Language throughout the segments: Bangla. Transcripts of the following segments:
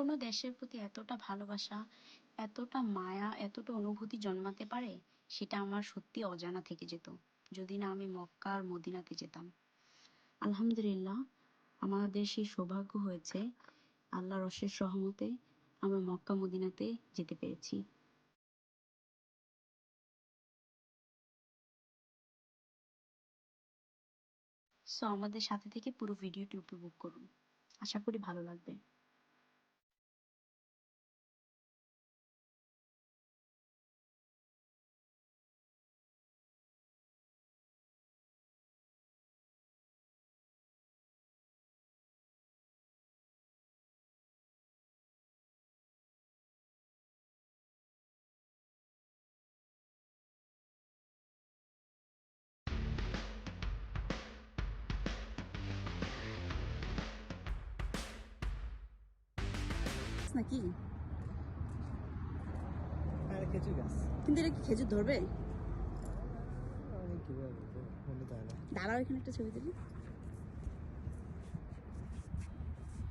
কোনো দেশের প্রতি এতটা ভালোবাসা, এতটা মায়া, এতটা অনুভূতি জন্মাতে পারে? সেটা আমার সত্যি অজানা থেকে যেত। যদি না আমি মক্কা আর মদিনাতে যেতাম। আলহামদুলিল্লাহ, আমাদের সেই সৌভাগ্য হয়েছে আল্লাহর অশেষ রহমতে আমরা মক্কা মদিনাতে যেতে পেরেছি। সো আমাদের সাথে থেকে পুরো ভিডিওটি উপভোগ করুন। আশা করি ভালো লাগবে। নাকি? আর খেজুর গাছ। কিন্তু এটা কি খেজুর ধরবে? দাঁড়াও এখানে একটা ছবি তুলি।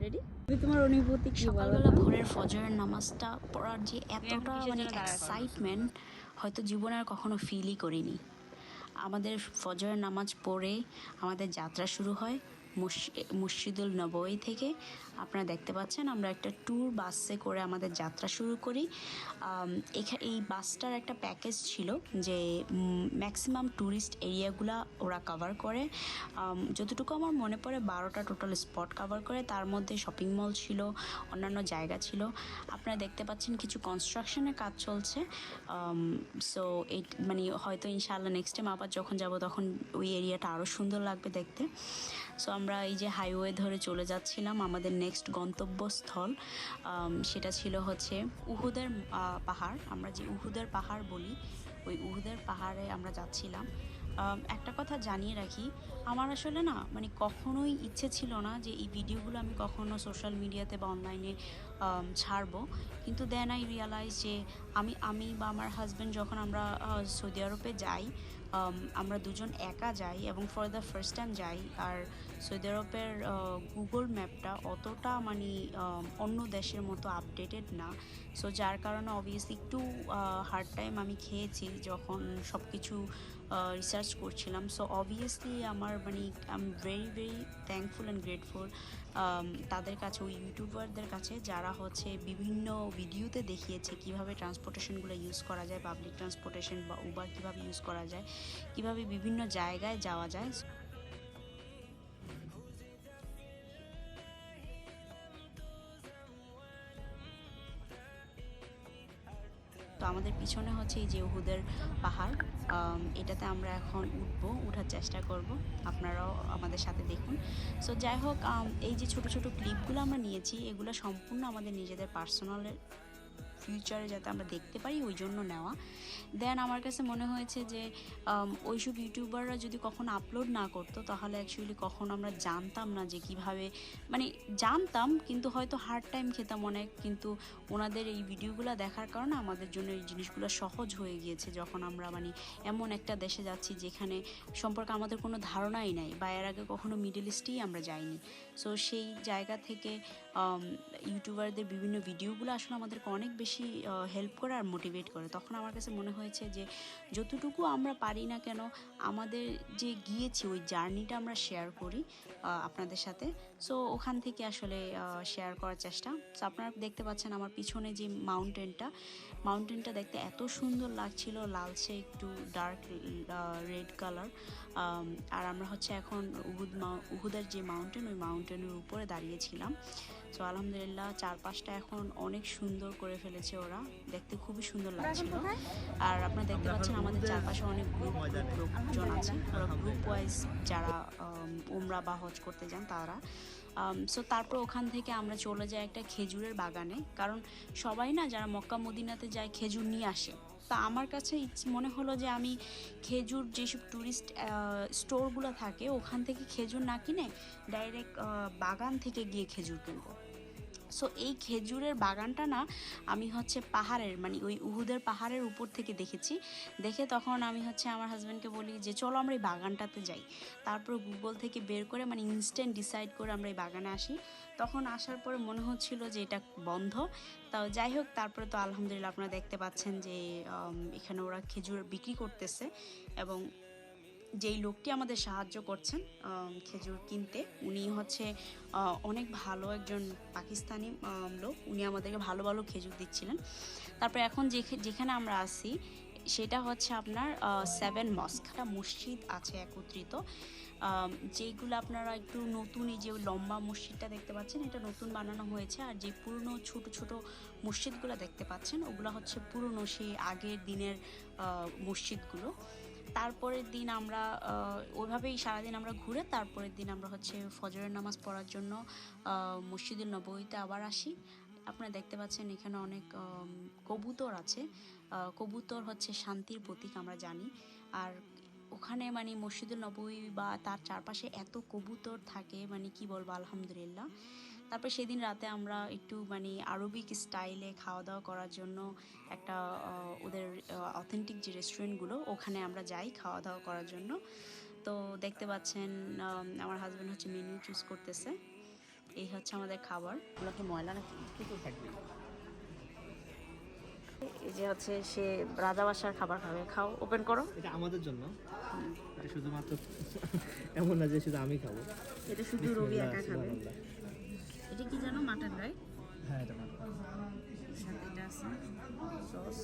রেডি তোমার অনুভূতি কি সকালবেলা ভোরের ফজরের নামাজটা পড়ার যে এতটা মানে এক্সাইটমেন্ট হয়তো জীবনে আর কখনো ফিলই করিনি। আমাদের ফজরের নামাজ পড়ে আমাদের যাত্রা শুরু হয় মস- মসজিদুল নবই থেকে। আপনারা দেখতে পাচ্ছেন আমরা একটা ট্যুর বাসে করে আমাদের যাত্রা শুরু করি। আম, এখা- এই বাসটার একটা প্যাকেজ ছিল যে ম্যাক্সিমাম ট্যুরিস্ট এরিয়াগুলা ওরা কভার করে। যতটুকু আমার মনে পড়ে বারোটা টোটাল স্পট কভার করে। তার মধ্যে শপিং মল ছিল অন্যান্য জায়গা ছিল। আপনারা দেখতে পাচ্ছেন কিছু কনস্ট্রাকশনের কাজ চলছে। সো এই মানে হয়তো ইনশাআল্লাহ নেক্সট টাইম আবার যখন যাব তখন ওই এরিয়াটা আরও সুন্দর লাগবে দেখতে। সো আমরা এই যে হাইওয়ে ধরে চলে যাচ্ছিলাম আমাদের নেক্সট গন্তব্যস্থল সেটা ছিল হচ্ছে উহুদের পাহাড়। আমরা যে উহুদের পাহাড় বলি, ওই উহুদের পাহাড়ে আমরা যাচ্ছিলাম। একটা কথা জানিয়ে রাখি, আমার আসলে না মানে কখনোই ইচ্ছে ছিল না যে এই ভিডিওগুলো আমি কখনো সোশ্যাল মিডিয়াতে বা অনলাইনে ছাড়বো। কিন্তু দেন আই রিয়ালাইজ যে আমি আমি বা আমার হাজব্যান্ড যখন আমরা সৌদি আরবে যাই আমরা দুজন একা যাই এবং ফর দ্য ফার্স্ট টাইম যাই, আর সৌদি আরবের গুগল ম্যাপটা অতটা মানে অন্য দেশের মতো আপডেটেড না। সো যার কারণে অবভিয়াসলি একটু হার্ড টাইম আমি খেয়েছি যখন সব কিছু রিসার্চ করছিলাম। সো অবভিয়াসলি আমার মানে I am very very thankful and grateful তাদের কাছে, ওই ইউটিউবারদের কাছে যারা হচ্ছে বিভিন্ন ভিডিওতে দেখিয়েছে কীভাবে ট্রান্সপোর্টেশনগুলো ইউজ করা যায় পাবলিক ট্রান্সপোর্টেশন বা উবার কীভাবে ইউজ করা যায়, কীভাবে বিভিন্ন জায়গায় যাওয়া যায়। তো আমাদের পিছনে হচ্ছে এই যে উহুদের পাহাড়। এটাতে আমরা এখন উঠবো, উঠার চেষ্টা করব। আপনারাও আমাদের সাথে দেখুন। সো যাই হোক এই যে ছোট ছোট ক্লিপগুলো আমরা নিয়েছি, এগুলো সম্পূর্ণ আমাদের নিজেদের পার্সোনালের ফিউচারে যাতে আমরা দেখতে পারি, ওই জন্য নেওয়া। দেন আমার কাছে মনে হয়েছে যে ওইসব ইউটিউবাররা যদি কখনো আপলোড না করতো, তাহলে অ্যাকচুয়ালি কখনো আমরা জানতাম না যে কীভাবে মানে জানতাম, কিন্তু হয়তো হার্ড টাইম খেতাম অনেক, কিন্তু ওনাদের এই ভিডিওগুলো দেখার কারণে আমাদের জন্য এই জিনিসগুলো সহজ হয়ে গিয়েছে, যখন আমরা মানে এমন একটা দেশে যাচ্ছি যেখানে সম্পর্কে আমাদের কোনো ধারণাই নাই, বা এর আগে কখনো মিডল ইস্টেই আমরা যাইনি। সো সেই জায়গা থেকে ইউটিউবারদের বিভিন্ন ভিডিওগুলো আসলে আমাদেরকে অনেক বেশি হেল্প করে আর মোটিভেট করে। তখন আমার কাছে মনে হয়েছে যে, যতটুকু আমরা পারি না কেন, আমাদের যে গিয়েছি, ওই জার্নিটা আমরা শেয়ার করি আপনাদের সাথে। সো ওখান থেকে আসলে শেয়ার করার চেষ্টা। সো আপনারা দেখতে পাচ্ছেন আমার পিছনে যে মাউন্টেনটা মাউন্টেনটা দেখতে এত সুন্দর লাগছিল লালচে একটু ডার্ক রেড কালার আর আমরা হচ্ছে এখন উহুদ উহুদের যে মাউন্টেন ওই মাউন্টেনের উপরে দাঁড়িয়েছিলাম সো আলহামদুলিল্লাহ চারপাশটা এখন অনেক সুন্দর করে ফেলেছে ওরা। দেখতে খুবই সুন্দর লাগছিল। আর আপনারা দেখতে পাচ্ছেন আমাদের চারপাশে অনেক গ্রুপ লোকজন আছে। ওরা গ্রুপ ওয়াইজ যারা উমরা বা হজ করতে যান তারা। সো তারপর ওখান থেকে আমরা চলে যাই একটা খেজুরের বাগানে। কারণ সবাই না যারা মক্কা মদিনাতে যায় খেজুর নিয়ে আসে। তা আমার কাছে মনে হলো যে আমি খেজুর যেসব ট্যুরিস্ট স্টোরগুলো থাকে, ওখান থেকে খেজুর না কিনে ডাইরেক্ট বাগান থেকে গিয়ে খেজুর কিনবো। সো এই খেজুরের বাগানটা না আমি হচ্ছে পাহাড়ের মানে ওই উহুদের পাহাড়ের উপর থেকে দেখেছি। দেখে তখন আমি হচ্ছে আমার হাজব্যান্ডকে বলি যে, চলো আমরা এই বাগানটাতে যাই। তারপর গুগল থেকে বের করে মানে ইনস্ট্যান্ট ডিসাইড করে আমরা এই বাগানে আসি। তখন আসার পরে মনে হচ্ছিল যে এটা বন্ধ। তাও যাই হোক, তারপরে তো আলহামদুলিল্লাহ আপনারা দেখতে পাচ্ছেন যে এখানে ওরা খেজুর বিক্রি করতেছে এবং যেই লোকটি আমাদের সাহায্য করছেন খেজুর কিনতে, উনি হচ্ছে অনেক ভালো একজন পাকিস্তানি লোক। উনি আমাদেরকে ভালো ভালো খেজুর দিচ্ছিলেন। তারপরে এখন যেখে- যেখানে আমরা আছি সেটা হচ্ছে আপনার সেভেন মস্ক একটা মসজিদ আছে একত্রিত। আম, যেইগুলো আপনারা একটু নতুন এই যে লম্বা মসজিদটা দেখতে পাচ্ছেন এটা নতুন বানানো হয়েছে। আর যে পুরনো ছোট ছোট মসজিদগুলো দেখতে পাচ্ছেন ওগুলো হচ্ছে পুরনো সেই আগের দিনের মসজিদগুলো। তারপরের দিন আমরা ওইভাবেই সারাদিন আমরা ঘুরে তারপরের দিন আমরা হচ্ছে ফজরের নামাজ পড়ার জন্য মসজিদের নবীতে আবার আসি। আপনারা দেখতে পাচ্ছেন এখানে অনেক কবুতর আছে। কবুতর হচ্ছে শান্তির প্রতীক আমরা জানি। আর ওখানে মানে মসজিদুল নবী বা তার চারপাশে এত কবুতর থাকে মানে কি বলব, আলহামদুলিল্লাহ। তারপর সেদিন রাতে আমরা একটু মানে আরবিক স্টাইলে খাওয়া দাওয়া করার জন্য একটা ওদের অথেন্টিক যে রেস্টুরেন্টগুলো ওখানে আমরা যাই খাওয়া দাওয়া করার জন্য। তো দেখতে পাচ্ছেন আমার হাজব্যান্ড হচ্ছে মেনু চুজ করতেছে। এই হচ্ছে আমাদের খাবার। ওগুলো কি ময়লা নাকি? থাকবে? এই যে হচ্ছে সে রাজা বাসার খাবার খাবে। খাও ওপেন করো। এটা আমাদের জন্য। এটা শুধুমাত্র এমন না যে শুধু আমি খাব। এটা শুধু রবি একা খাবে। এটা কি জানো মাটন রাইট হ্যাঁ এটা ভালো সাথে এটা আছে সস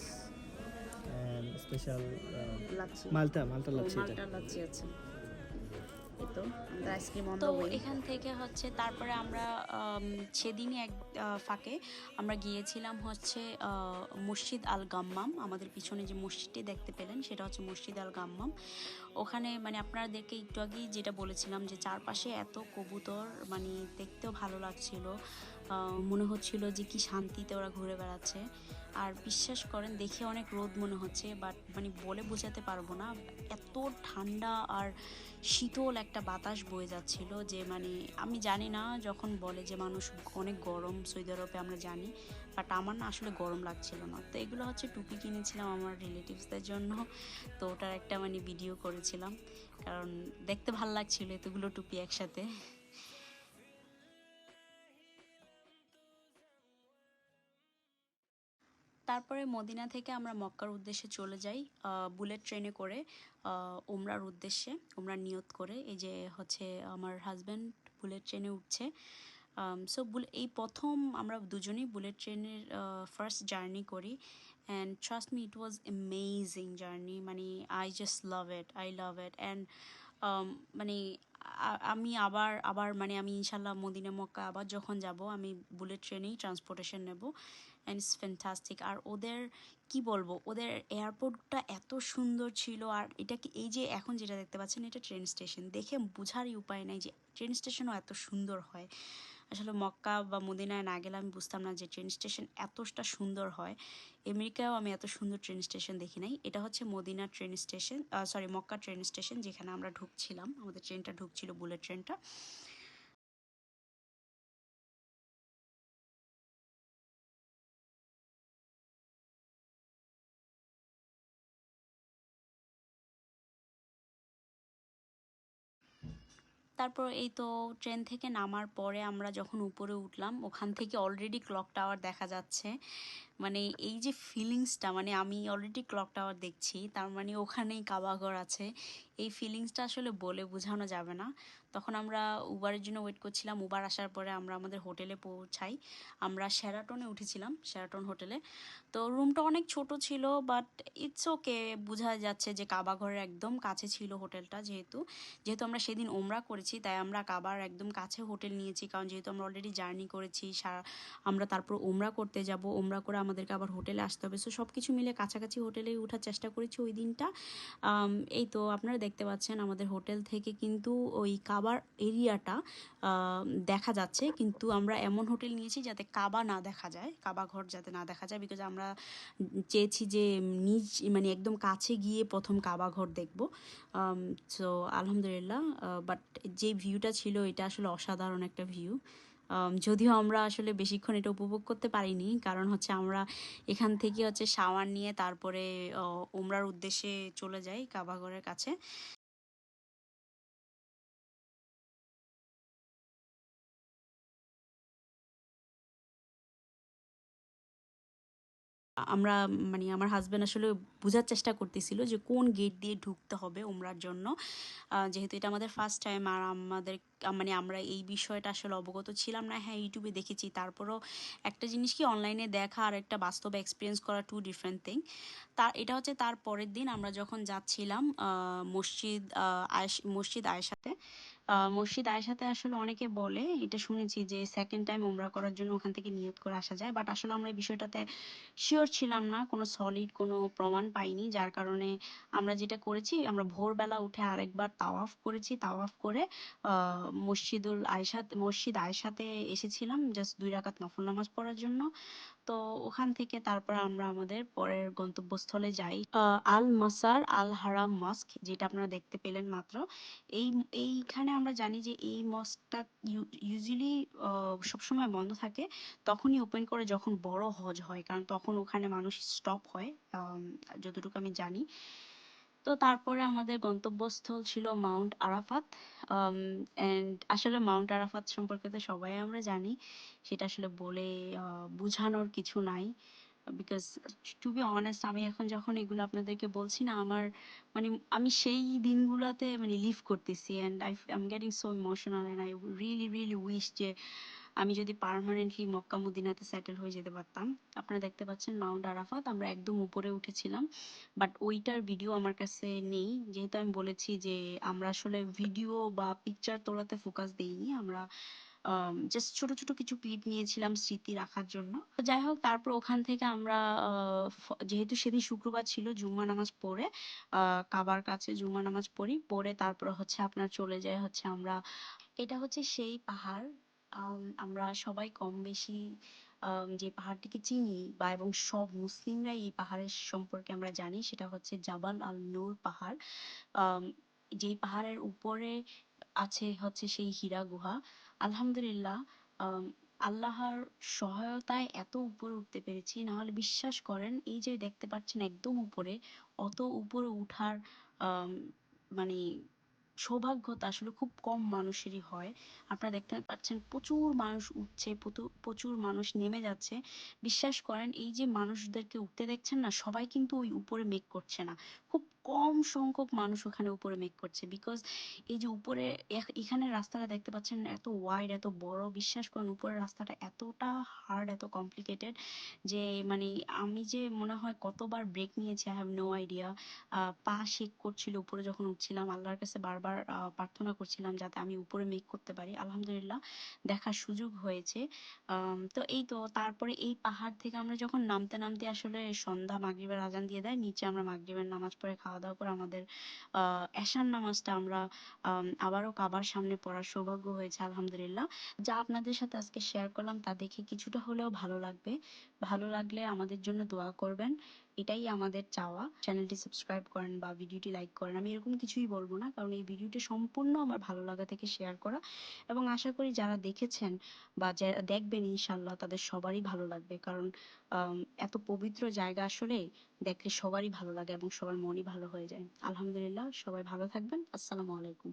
স্পেশাল লাচ্ছি। মালটা মালটা লাগছে এটা। মালটা লাচ্ছি আছে। তো আমাদের আইসক্রিম অন তো এখান থেকে হচ্ছে তারপরে আমরা সেদিনই এক ফাঁকে আমরা গিয়েছিলাম হচ্ছে মসজিদ আল গাম্মাম আমাদের পিছনে যে মসজিদটি দেখতে পেলেন সেটা হচ্ছে মসজিদ আল গাম্মাম ওখানে মানে আপনাদেরকে একটু আগেই যেটা বলেছিলাম যে চারপাশে এত কবুতর মানে দেখতেও ভালো লাগছিল। মনে হচ্ছিল যে কি শান্তিতে ওরা ঘুরে বেড়াচ্ছে। আর বিশ্বাস করেন দেখে অনেক রোদ মনে হচ্ছে বাট মানে বলে বোঝাতে পারব না। এত ঠান্ডা আর শীতল একটা বাতাস বয়ে যাচ্ছিল যে মানে আমি জানি না যখন বলে যে মানুষ অনেক গরম সৌদি আরবে আমরা জানি বাট আমার না আসলে গরম লাগছিল না। তো এগুলো হচ্ছে টুপি কিনেছিলাম আমার রিলেটিভসদের জন্য। তো ওটার একটা মানে ভিডিও করেছিলাম। কারণ দেখতে ভালো লাগছিল এতগুলো টুপি একসাথে। তারপরে মদিনা থেকে আমরা মক্কার উদ্দেশ্যে চলে যাই বুলেট ট্রেনে করে আহ, উমরার উদ্দেশ্যে উমরার নিয়ত করে। এই যে হচ্ছে আমার হাজব্যান্ড বুলেট ট্রেনে উঠছে। সো এই প্রথম আমরা দুজনেই বুলেট ট্রেনের ফার্স্ট জার্নি করি। And trust me it was amazing journey মানে I just love it I love it and মানে আমি আবার আবার মানে আমি ইনশাল্লাহ মদিনা মক্কা আবার যখন যাব আমি বুলেট ট্রেনেই ট্রান্সপোর্টেশন নেব। অ্যান্ড ইটস ফ্যান্টাস্টিক আর ওদের, কি বলব, ওদের এয়ারপোর্টটা এত সুন্দর ছিল। আর এটা কি, এই যে এখন যেটা দেখতে পাচ্ছেন, এটা ট্রেন স্টেশন দেখে বোঝারই উপায় নাই যে ট্রেন স্টেশনও এত সুন্দর হয়। আসলে মক্কা বা মদিনায় না গেলে আমি বুঝতাম না যে ট্রেন স্টেশন এতটা সুন্দর হয়। আমেরিকায়ও আমি এত সুন্দর ট্রেন স্টেশন দেখি নাই। এটা হচ্ছে Medina train station sorry Mecca train station যেখানে আমরা ঢুকছিলাম। আমাদের ট্রেনটা ঢুকছিল বুলেট ট্রেনটা তারপর এই তো ট্রেন থেকে নামার পরে আমরা যখন উপরে উঠলাম, ওখান থেকে অলরেডি ক্লক টাওয়ার দেখা যাচ্ছে। মানে এই যে ফিলিংসটা মানে আমি অলরেডি ক্লক টাওয়ার দেখছি, তার মানে ওখানেই কাবাঘর আছে। এই ফিলিংসটা আসলে বলে বোঝানো যাবে না। তখন আমরা উবারের জন্য ওয়েট করছিলাম। উবার আসার পরে আমরা আমাদের হোটেলে পৌঁছাই। আমরা শেরাটনে উঠেছিলাম শেরাটন হোটেলে তো রুমটা অনেক ছোট ছিল বাট ইটস ওকে বোঝা যাচ্ছে যে কাবাঘরের একদম কাছে ছিল হোটেলটা যেহেতু। যেহেতু আমরা সেদিন ওমরা করেছি, তাই আমরা কাবার একদম কাছে হোটেল নিয়েছি, কারণ যেহেতু আমরা অলরেডি জার্নি করেছি সারা আমরা তারপর ওমরা করতে যাব, ওমরা করে আমাদেরকে আবার হোটেলে আসতে হবে। সো সব কিছু মিলে কাছাকাছি হোটেলে ওঠার চেষ্টা করেছি ওই দিনটা। এই তো আপনারা দেখতে পাচ্ছেন আমাদের হোটেল থেকে কিন্তু ওই কাবার এরিয়াটা দেখা যাচ্ছে। কিন্তু আমরা এমন হোটেল নিয়েছি যাতে কাবা না দেখা যায় কাবা ঘর যাতে না দেখা যায়। বিকজ আমরা চেয়েছি যে নিজ মানে একদম কাছে গিয়ে প্রথম কাবা ঘর দেখব। সো আলহামদুলিল্লাহ বাট যে ভিউটা ছিল এটা আসলে অসাধারণ একটা ভিউ। যদিও আমরা আসলে বেশিক্ষণ এটা উপভোগ করতে পারিনি। কারণ হচ্ছে আমরা এখান থেকে হচ্ছে শাওয়ার নিয়ে তারপরে আহ, উমরার উদ্দেশ্যে চলে যাই কাবাঘরের কাছে। আমরা মানে আমার হাজব্যান্ড আসলে বোঝার চেষ্টা করতেছিল যে কোন গেট দিয়ে ঢুকতে হবে উমরার জন্য। যেহেতু এটা আমাদের ফার্স্ট টাইম আর আমাদের মানে আমরা এই বিষয়টা আসলে অবগত ছিলাম না। হ্যাঁ ইউটিউবে দেখেছি। তারপরও একটা জিনিস কি অনলাইনে দেখা আর একটা বাস্তব এক্সপিরিয়েন্স করা টু ডিফারেন্ট থিং তার এটা হচ্ছে তার পরের দিন আমরা যখন যাচ্ছিলাম মসজিদ আয়েশ, মসজিদ আয়েশাতে আহ, মসজিদ আয়েশাতে আসলে অনেকে বলে এটা শুনেছি যে সেকেন্ড টাইম উমরা করার জন্য ওখান থেকে নিয়ত করে আসা যায়। বাট আসলে আমরা এই বিষয়টাতে শিওর ছিলাম না কোনো সলিড কোনো প্রমাণ পাইনি। যার কারণে আমরা যেটা করেছি আমরা ভোরবেলা উঠে আরেকবার তাওয়াফ করেছি। তাওয়াফ করে মসজিদুল আয়সাত মসজিদ আয়সাতে এসেছিলাম জাস্ট দুই রাকাত নফল নামাজ পড়ার জন্য। তো ওখান থেকে তারপর আমরা আমাদের পরের গন্তব্যস্থলে যাই। আল মাসার আল হারাম মস্ক, যেটা আপনারা দেখতে পেলেন মাত্র। এই, এইখানে আমরা জানি যে এই মস্কটা ইউজুয়ালি সবসময় বন্ধ থাকে। তখনই ওপেন করে যখন বড় হজ হয়, কারণ তখন ওখানে মানুষ স্টপ হয় যতটুকু আমি জানি। তো তারপরে আমাদের গন্তব্যস্থল ছিল মাউন্ট আরাফাত এন্ড আসলে মাউন্ট আরাফাত সম্পর্কে তো সবাই আমরা জানি। সেটা আসলে বলে বোঝানোর কিছু নাই। বিকজ টু বি অনেস্ট আমি এখন যখন এগুলো আপনাদেরকে বলছি না, আমার মানে আমি সেই দিনগুলোতে মানে লিভ করতেছি and I I am getting so emotional and I really really wish যে আমি যদি পার্মানেন্টলি মক্কা মদিনাতে সেটেল হয়ে যেতে পারতাম, আপনারা দেখতে পাচ্ছেন মাউন্ট আরাফাত, আমরা একদম উপরে উঠেছিলাম বাট ওইটার ভিডিও আমার কাছে নেই, যেহেতু আমি বলেছি যে আমরা আসলে ভিডিও বা পিকচার তোলাতে ফোকাস দেইনি, আমরা জাস্ট ছোট ছোট কিছু ক্লিপ নিয়েছিলাম স্মৃতি রাখার জন্য। তো যাই হোক, তারপর ওখান থেকে আমরা যেহেতু সেদিন শুক্রবার ছিল জুম্মা নামাজ পড়ে কাবার কাছে জুম্মা নামাজ পড়ি, পড়ে তারপর হচ্ছে আপনার চলে যায় হচ্ছে আমরা, এটা হচ্ছে সেই পাহাড় আমরা সবাই কম বেশি যে পাহাড়টিকে চিনি বা এবং সব মুসলিমরাই এই পাহাড়ের সম্পর্কে আমরা জানি সেটা হচ্ছে জাবাল আল নূর পাহাড়। যেই পাহাড়ের উপরে আছে হচ্ছে সেই হীরা গুহা। আলহামদুলিল্লাহ আল্লাহর সহায়তায় এত উপরে উঠতে পেরেছি। না হলে বিশ্বাস করেন, এই যে দেখতে পাচ্ছেন একদম উপরে, অত উপরে উঠার মানে সৌভাগ্যতা আসলে খুব কম মানুষেরই হয়। আপনারা দেখতে পাচ্ছেন প্রচুর মানুষ উঠছে প্রচুর মানুষ নেমে যাচ্ছে। বিশ্বাস করেন, এই যে মানুষদেরকে উঠতে দেখছেন না, সবাই কিন্তু ওই উপরে মেক করছে না। খুব কম সংখ্যক মানুষ ওখানে উপরে মেক করছে বিকজ এই যে উপরে এখ- এখানে রাস্তাটা দেখতে পাচ্ছেন এত ওয়াইড এত বড়, বিশ্বাস করেন উপরের রাস্তাটা এতটা হার্ড এত কমপ্লিকেটেড যে মানে আমি যে মনে হয় কতবার ব্রেক নিয়েছি আই হ্যাভ নো আইডিয়া পা শেক করছিল উপরে যখন উঠছিলাম, আল্লাহর কাছে বারবার প্রার্থনা করছিলাম যাতে আমি উপরে মেক করতে পারি। আলহামদুলিল্লাহ দেখার সুযোগ হয়েছে। তো এই তো তারপরে এই পাহাড় থেকে আমরা যখন নামতে নামতে আসলে সন্ধ্যা মাগরিবের আজান দিয়ে দেয়, নিচে আমরা মাগরিবের নামাজ পড়ে খাওয়া দাওয়া করে আমাদের আহ এশার নামাজটা আমরা আহ আবারও কাবার সামনে পড়ার সৌভাগ্য হয়েছে, আলহামদুলিল্লাহ। যা আপনাদের সাথে আজকে শেয়ার করলাম তা দেখে কিছুটা হলেও ভালো লাগবে। ভালো লাগলে আমাদের জন্য দোয়া করবেন। এটাই আমাদের চাওয়া। চ্যানেলটি সাবস্ক্রাইব করেন বা ভিডিওটি লাইক করেন। আমি এরকম কিছুই বলব না, কারণ এই ভিডিওটি সম্পূর্ণ আমার ভালো লাগা থেকে শেয়ার করা। এবং আশা করি যারা দেখেছেন বা যারা দেখবেন ইনশাল্লাহ তাদের সবারই ভালো লাগবে। কারণ এত পবিত্র জায়গা আসলে দেখলে সবারই ভালো লাগে এবং সবার মনই ভালো হয়ে যায়। আলহামদুলিল্লাহ, সবাই ভালো থাকবেন। আসসালামু আলাইকুম।